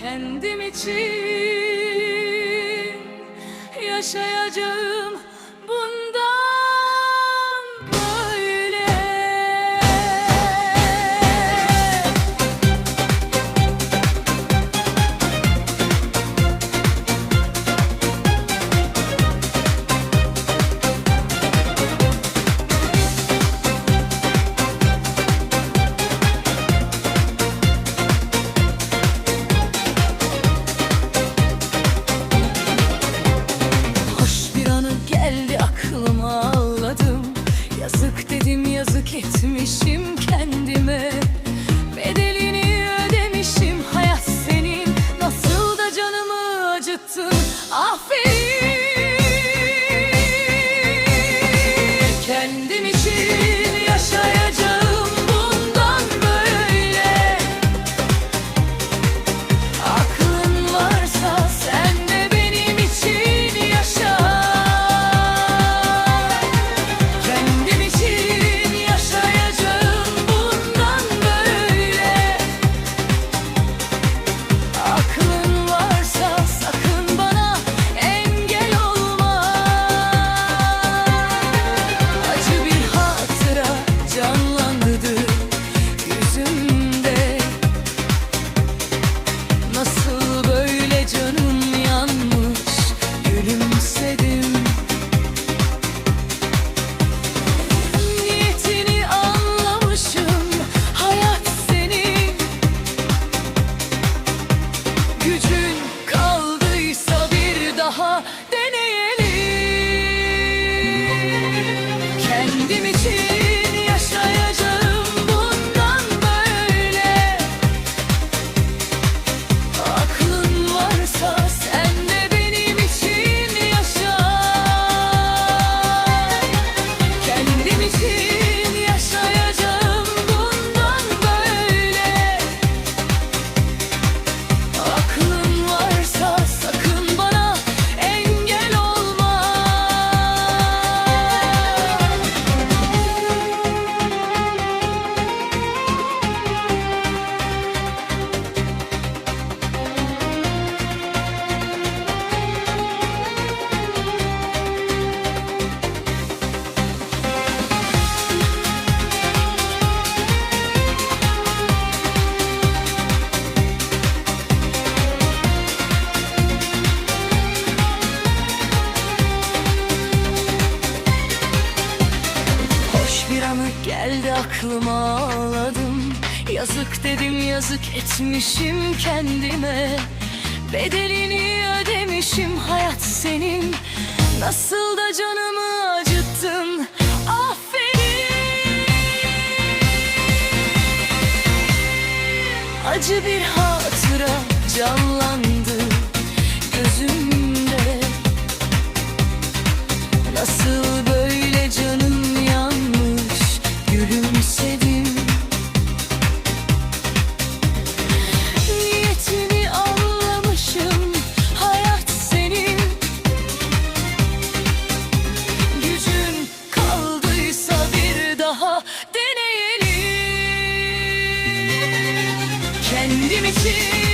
kendim için yaşayacağım. gitmişim 与 Geldi aklıma ağladım. Yazık dedim yazık etmişim kendime. Bedelini ödemişim hayat senin. Nasıl da canımı acıttın Aferin. Acı bir istedim anlamışım hayat senin. Gücün kaldıysa bir daha deneyelim. Kendim için